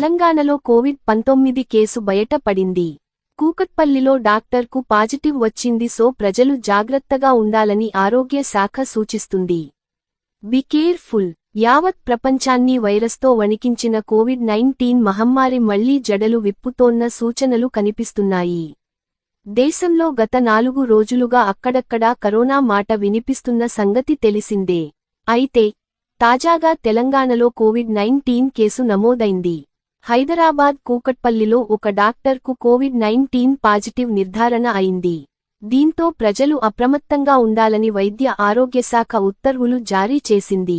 తెలంగాణలో కోవిడ్ పంతొమ్మిది కేసు బయటపడింది. కూకట్పల్లిలో డాక్టర్కు పాజిటివ్ వచ్చింది సో ప్రజలు జాగ్రత్తగా ఉండాలని ఆరోగ్య శాఖ సూచిస్తుంది. Be careful. యావత్ ప్రపంచాన్ని వైరస్తో వణికించిన కోవిడ్ నైన్టీన్ మహమ్మారి మళ్ళీ జడలు విప్పుతోన్న సూచనలు కనిపిస్తున్నాయి. దేశంలో గత నాలుగు రోజులుగా అక్కడక్కడా కరోనా మాట వినిపిస్తున్న సంగతి తెలిసిందే. అయితే తాజాగా తెలంగాణలో కోవిడ్ నైన్టీన్ కేసు నమోదైంది. హైదరాబాద్ కూకట్పల్లిలో ఒక డాక్టర్కు కోవిడ్ నైన్టీన్ పాజిటివ్ నిర్ధారణ అయింది. దీంతో ప్రజలు అప్రమత్తంగా ఉండాలని వైద్య ఆరోగ్యశాఖ ఉత్తర్వులు జారీ చేసింది.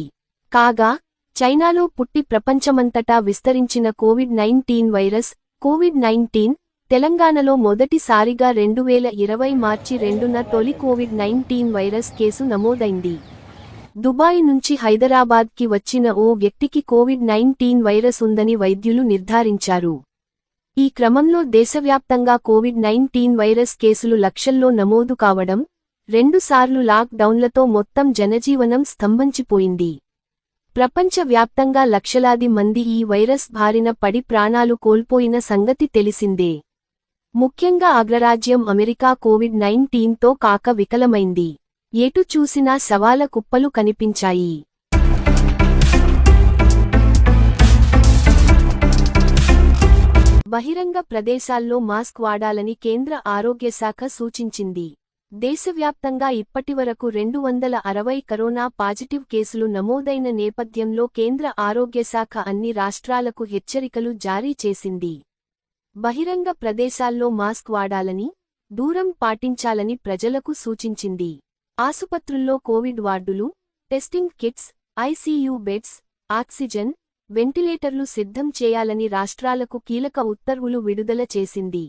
కాగా చైనాలో పుట్టి ప్రపంచమంతటా విస్తరించిన COVID nineteen virus COVID nineteen తెలంగాణలో మొదటిసారిగా రెండు వేల ఇరవై మార్చి రెండున తొలి కోవిడ్ నైన్టీన్ వైరస్ కేసు నమోదైంది. దుబాయ్ నుంచి హైదరాబాద్కి వచ్చిన ఓ వ్యక్తికి కోవిడ్ నైన్టీన్ వైరస్ ఉందని వైద్యులు నిర్ధారించారు. ఈ క్రమంలో దేశవ్యాప్తంగా కోవిడ్ నైన్టీన్ వైరస్ కేసులు లక్షల్లో నమోదు కావడం రెండుసార్లు లాక్ డౌన్లతో మొత్తం జనజీవనం స్తంభించిపోయింది. ప్రపంచవ్యాప్తంగా లక్షలాది మంది ఈ వైరస్ బారిన పడి ప్రాణాలు కోల్పోయిన సంగతి తెలిసిందే. ముఖ్యంగా అగ్రరాజ్యం అమెరికా కోవిడ్ నైన్టీన్తో కాక వికలమైంది. ఎటు చూసినా సవాల కుప్పలు కనిపించాయి. బహిరంగ ప్రదేశాల్లో మాస్క్ వాడాలని కేంద్ర ఆరోగ్యశాఖ సూచించింది. దేశవ్యాప్తంగా ఇప్పటివరకు రెండు వందల అరవై కరోనా పాజిటివ్ కేసులు నమోదైన నేపథ్యంలో కేంద్ర ఆరోగ్యశాఖ అన్ని రాష్ట్రాలకు హెచ్చరికలు జారీ చేసింది. బహిరంగ ప్రదేశాల్లో మాస్క్ వాడాలని దూరం పాటించాలని ప్రజలకు సూచించింది. ఆసుపత్రుల్లో కోవిడ్ వార్డులు testing kits ICU beds oxygen వెంటిలేటర్లు సిద్ధం చేయాలని రాష్ట్రాలకు కీలక ఉత్తర్వులు విడుదల చేసింది.